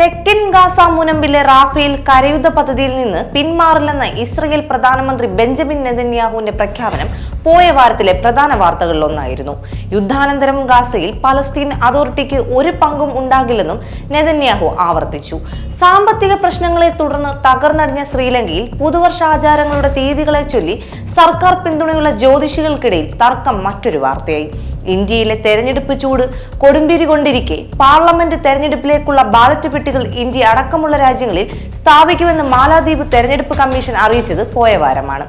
തെക്കൻ Gaza മുനമ്പിലെ Rafale കരയുദ്ധ പദ്ധതിയിൽ നിന്ന് പിന്മാറില്ലെന്ന് ഇസ്രയേൽ പ്രധാനമന്ത്രി ബെഞ്ചമിൻ നെതന്യാഹുവിന്റെ പ്രഖ്യാപനം പോയ വാരത്തിലെ പ്രധാന വാർത്തകളിലൊന്നായിരുന്നു. യുദ്ധാനന്തരം ഗാസയിൽ പലസ്തീൻ അതോറിറ്റിക്ക് ഒരു പങ്കും ഉണ്ടാകില്ലെന്നും നെതന്യാഹു ആവർത്തിച്ചു. സാമ്പത്തിക പ്രശ്നങ്ങളെ തുടർന്ന് തകർന്നടിഞ്ഞ ശ്രീലങ്കയിൽ പുതുവർഷാചാരങ്ങളുടെ തീയതികളെ ചൊല്ലി സർക്കാർ പിന്തുണയുള്ള ജ്യോതിഷികൾക്കിടയിൽ തർക്കം മറ്റൊരു വാർത്തയായി. ഇന്ത്യയിലെ തെരഞ്ഞെടുപ്പ് ചൂട് കൊടുമ്പിരി കൊണ്ടിരിക്കെ പാർലമെന്റ് തെരഞ്ഞെടുപ്പിലേക്കുള്ള ബാലറ്റ് പെട്ടികൾ ഇന്ത്യ അടക്കമുള്ള രാജ്യങ്ങളിൽ സ്ഥാപിക്കുമെന്ന് മാലാദ്വീപ് തെരഞ്ഞെടുപ്പ് കമ്മീഷൻ അറിയിച്ചത് പോയ വാരമാണ്.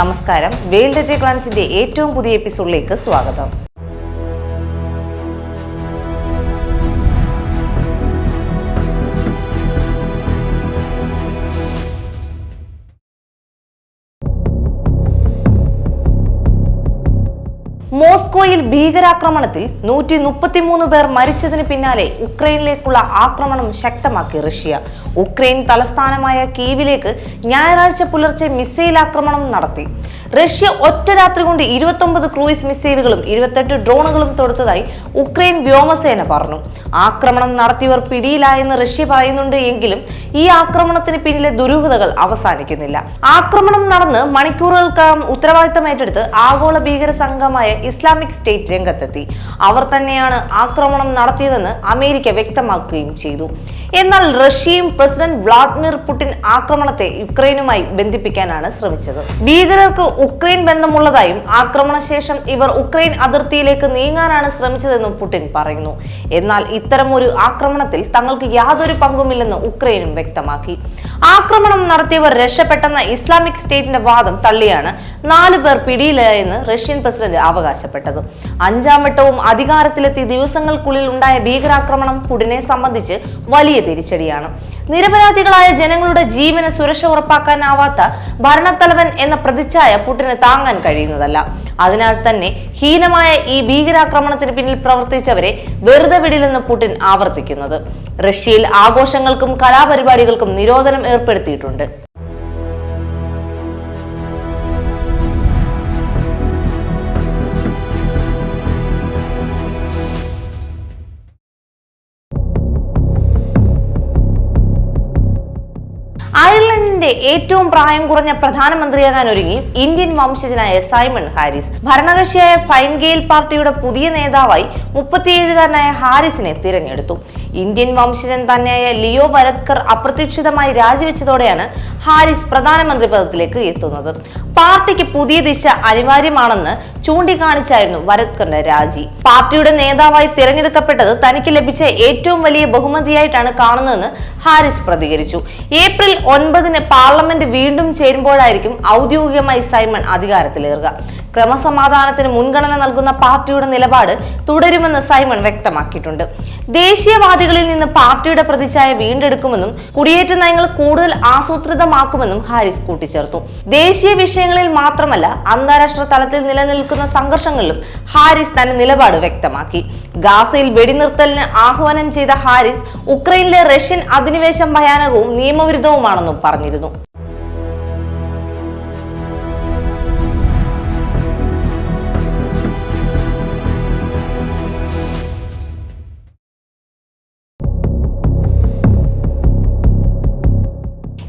നമസ്കാരം. വേൾഡ് ഡേ ക്ലാൻസിന്റെ ഏറ്റവും പുതിയ എപ്പിസോഡിലേക്ക് സ്വാഗതം. മോസ്കോയിൽ ഭീകരാക്രമണത്തിൽ നൂറ്റി മുപ്പത്തിമൂന്ന് പേർ മരിച്ചതിന് പിന്നാലെ ഉക്രൈനിലേക്കുള്ള ആക്രമണം ശക്തമാക്കി റഷ്യ. ഉക്രൈൻ തലസ്ഥാനമായ കീവിലേക്ക് ഞായറാഴ്ച പുലർച്ചെ മിസൈൽ ആക്രമണം നടത്തി. റഷ്യ ഒറ്റ രാത്രി കൊണ്ട് ഇരുപത്തൊമ്പത് ക്രൂയിസ് മിസൈലുകളും ഇരുപത്തെട്ട് ഡ്രോണുകളും തൊടുത്തതായി ഉക്രൈൻ വ്യോമസേന പറഞ്ഞു. ആക്രമണം നടത്തിയവർ പിടിയിലായെന്ന് റഷ്യ പറയുന്നുണ്ട് എങ്കിലും ഈ ആക്രമണത്തിന് പിന്നിലെ ദുരൂഹതകൾ അവസാനിക്കുന്നില്ല. ആക്രമണം നടന്ന് മണിക്കൂറുകൾക്കകം ഉത്തരവാദിത്തം ഏറ്റെടുത്ത് ആഗോള ഭീകര സംഘമായ ഇസ്ലാമിക് സ്റ്റേറ്റ് രംഗത്തെത്തി. അവർ തന്നെയാണ് ആക്രമണം നടത്തിയതെന്ന് അമേരിക്ക വ്യക്തമാക്കുകയും ചെയ്തു. എന്നാൽ റഷ്യയും പ്രസിഡന്റ് വ്ളാഡിമിർ പുടിൻ ആക്രമണത്തെ യുക്രൈനുമായി ബന്ധിപ്പിക്കാനാണ് ശ്രമിച്ചത്. ഭീകരർക്ക് ഉക്രൈൻ ബന്ധമുള്ളതായും ആക്രമണശേഷം ഇവർ ഉക്രൈൻ അതിർത്തിയിലേക്ക് നീങ്ങാനാണ് ശ്രമിച്ചതെന്നും പുടിൻ പറയുന്നു. എന്നാൽ ഇത്തരം ഒരു ആക്രമണത്തിൽ തങ്ങൾക്ക് യാതൊരു പങ്കുമില്ലെന്ന് ഉക്രൈനും വ്യക്തമാക്കി. ആക്രമണം നടത്തിയവർ രക്ഷപ്പെട്ടെന്ന ഇസ്ലാമിക് സ്റ്റേറ്റിന്റെ വാദം തള്ളിയാണ് നാലു പേർ പിടിയിലായെന്ന് റഷ്യൻ പ്രസിഡന്റ് അവകാശപ്പെട്ടത്. അഞ്ചാം വട്ടവും അധികാരത്തിലെത്തി ദിവസങ്ങൾക്കുള്ളിൽ ഉണ്ടായ ഭീകരാക്രമണം പുടിനെ സംബന്ധിച്ച് വലിയ തിരിച്ചടിയാണ്. നിരപരാധികളായ ജനങ്ങളുടെ ജീവന് സുരക്ഷ ഉറപ്പാക്കാനാവാത്ത ഭരണത്തലവൻ എന്ന പ്രതിച്ഛായ പുടിന് താങ്ങാൻ കഴിയുന്നതല്ല. അതിനാൽ തന്നെ ഹീനമായ ഈ ഭീകരാക്രമണത്തിന് പിന്നിൽ പ്രവർത്തിച്ചവരെ വെറുതെ വിടില്ലെന്ന് പുടിൻ ആവർത്തിക്കുന്നത്. റഷ്യയിൽ ആഘോഷങ്ങൾക്കും കലാപരിപാടികൾക്കും നിരോധനം ഏർപ്പെടുത്തിയിട്ടുണ്ട്. അയർലൻഡിന്റെ ഏറ്റവും പ്രായം കുറഞ്ഞ പ്രധാനമന്ത്രിയാകാൻ ഒരുങ്ങി ഇന്ത്യൻ വംശജനായ സൈമൺ ഹാരിസ്. ഭരണകക്ഷിയായ ഫൈൻഗെയിൽ പാർട്ടിയുടെ പുതിയ നേതാവായി മുപ്പത്തിയേഴുകാരനായ ഹാരിസിനെ തിരഞ്ഞെടുത്തു. ഇന്ത്യൻ വംശജൻ തന്നെയായ ലിയോ വരത്കർ അപ്രതീക്ഷിതമായി രാജിവെച്ചതോടെയാണ് ഹാരിസ് പ്രധാനമന്ത്രി പദത്തിലേക്ക് എത്തുന്നത്. പാർട്ടിക്ക് പുതിയ ദിശ അനിവാര്യമാണെന്ന് ചൂണ്ടിക്കാണിച്ചായിരുന്നു വരത്കറിന്റെ രാജി. പാർട്ടിയുടെ നേതാവായി തിരഞ്ഞെടുക്കപ്പെട്ടത് തനിക്ക് ലഭിച്ച ഏറ്റവും വലിയ ബഹുമതിയായിട്ടാണ് കാണുന്നതെന്ന് ഹാരിസ് പ്രതികരിച്ചു. ഏപ്രിൽ ഒൻപതിന് പാർലമെന്റ് വീണ്ടും ചേരുമ്പോഴായിരിക്കും ഔദ്യോഗികമായി സൈമൺ അധികാരത്തിലേറുക. ക്രമസമാധാനത്തിന് മുൻഗണന നൽകുന്ന പാർട്ടിയുടെ നിലപാട് തുടരുമെന്ന് സൈമൺ വ്യക്തമാക്കിയിട്ടുണ്ട്. ദേശീയവാദികളിൽ നിന്ന് പാർട്ടിയുടെ പ്രതിച്ഛായ വീണ്ടെടുക്കുമെന്നും കുടിയേറ്റ നയങ്ങൾ കൂടുതൽ ആസൂത്രിതമാക്കുമെന്നും ഹാരിസ് കൂട്ടിച്ചേർത്തു. ദേശീയ വിഷയങ്ങളിൽ മാത്രമല്ല അന്താരാഷ്ട്ര തലത്തിൽ നിലനിൽക്കുന്ന സംഘർഷങ്ങളിലും ഹാരിസ് തന്റെ നിലപാട് വ്യക്തമാക്കി. ഗാസയിൽ വെടിനിർത്തലിന് ആഹ്വാനം ചെയ്ത ഹാരിസ് ഉക്രൈനിലെ റഷ്യൻ അധിനിവേശം ഭയാനകവും നിയമവിരുദ്ധവുമാണെന്നും പറഞ്ഞിരുന്നു.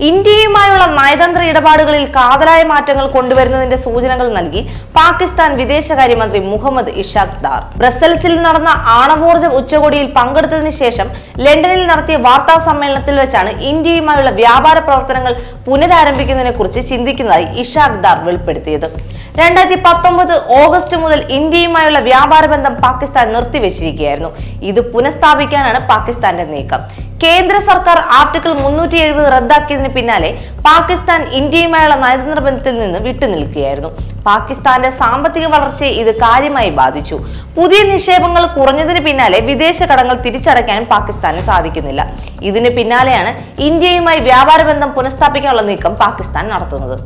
ഇന്ത്യയുമായുള്ള നയതന്ത്ര ഇടപാടുകളിൽ കാതലായ മാറ്റങ്ങൾ കൊണ്ടുവരുന്നതിന്റെ സൂചനകൾ നൽകി പാകിസ്ഥാൻ വിദേശകാര്യമന്ത്രി മുഹമ്മദ് ഇഷാഖ് ദാർ ബ്രസൽസിൽ നടന്ന ആണവോർജ ഉച്ചകോടിയിൽ പങ്കെടുത്തതിനു ശേഷം ലണ്ടനിൽ നടത്തിയ വാർത്താ സമ്മേളനത്തിൽ വെച്ചാണ് ഇന്ത്യയുമായുള്ള വ്യാപാര പ്രവർത്തനങ്ങൾ പുനരാരംഭിക്കുന്നതിനെ കുറിച്ച് ചിന്തിക്കുന്നതായി ഇഷാഖ് ദാർ വെളിപ്പെടുത്തിയത്. രണ്ടായിരത്തി പത്തൊമ്പത് ഓഗസ്റ്റ് മുതൽ ഇന്ത്യയുമായുള്ള വ്യാപാര ബന്ധം പാകിസ്ഥാൻ നിർത്തിവെച്ചിരിക്കുകയായിരുന്നു. ഇത് പുനഃസ്ഥാപിക്കാനാണ് പാകിസ്ഥാന്റെ നീക്കം. കേന്ദ്ര സർക്കാർ ആർട്ടിക്കിൾ മുന്നൂറ്റി എഴുപത് റദ്ദാക്കിയതിന് പിന്നാലെ പാകിസ്ഥാൻ ഇന്ത്യയുമായുള്ള നയതന്ത്ര ബന്ധത്തിൽ നിന്ന് വിട്ടുനിൽക്കുകയായിരുന്നു. പാകിസ്ഥാന്റെ സാമ്പത്തിക വളർച്ചയെ ഇത് കാര്യമായി ബാധിച്ചു. പുതിയ നിക്ഷേപങ്ങൾ കുറഞ്ഞതിന് പിന്നാലെ വിദേശ കടങ്ങൾ തിരിച്ചടയ്ക്കാനും പാകിസ്ഥാന് സാധിക്കുന്നില്ല. ഇതിന് പിന്നാലെയാണ് ഇന്ത്യയുമായി വ്യാപാര ബന്ധം പുനഃസ്ഥാപിക്കാനുള്ള നീക്കം പാകിസ്ഥാൻ നടത്തുന്നത്.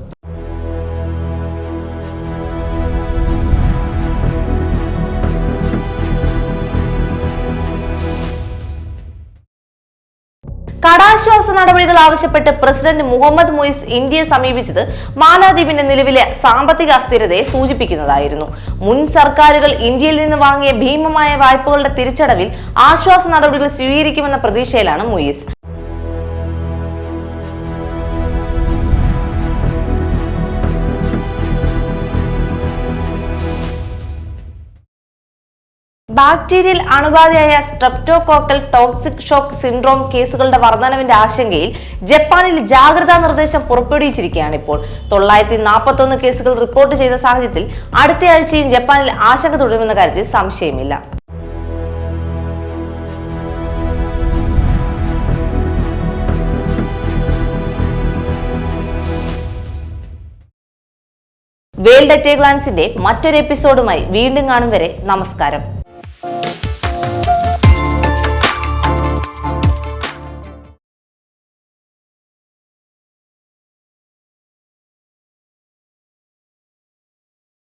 കടാശ്വാസ നടപടികൾ ആവശ്യപ്പെട്ട് പ്രസിഡന്റ് മുഹമ്മദ് മുയിസ് ഇന്ത്യയെ സമീപിച്ചത് മാലാദ്വീപിന്റെ നിലവിലെ സാമ്പത്തിക അസ്ഥിരതയെ സൂചിപ്പിക്കുന്നതായിരുന്നു. മുൻ സർക്കാരുകൾ ഇന്ത്യയിൽ നിന്ന് വാങ്ങിയ ഭീമമായ വായ്പകളുടെ തിരിച്ചടവിൽ ആശ്വാസ നടപടികൾ സ്വീകരിക്കുമെന്ന പ്രതീക്ഷയിലാണ് മുയിസ്. ബാക്ടീരിയൽ അണുബാധയായ സ്ട്രെപ്റ്റോകോക്കൽ ടോക്സിക് ഷോക്ക് സിൻഡ്രോം കേസുകളുടെ വർധനവിന്റെ ആശങ്കയിൽ ജപ്പാനിൽ ജാഗ്രതാ നിർദ്ദേശം പുറപ്പെടുവിച്ചിരിക്കുകയാണ് ഇപ്പോൾ. തൊള്ളായിരത്തി നാൽപ്പത്തൊന്ന് കേസുകൾ റിപ്പോർട്ട് ചെയ്ത സാഹചര്യത്തിൽ അടുത്ത ആഴ്ചയും ജപ്പാനിൽ ആശങ്ക തുടരുമെന്ന കാര്യത്തിൽ സംശയമില്ല. വേൾഡ് അറ്റേ ഗ്ലാൻസിന്റെ മറ്റൊരു എപ്പിസോഡുമായി വീണ്ടും കാണും വരെ നമസ്കാരം.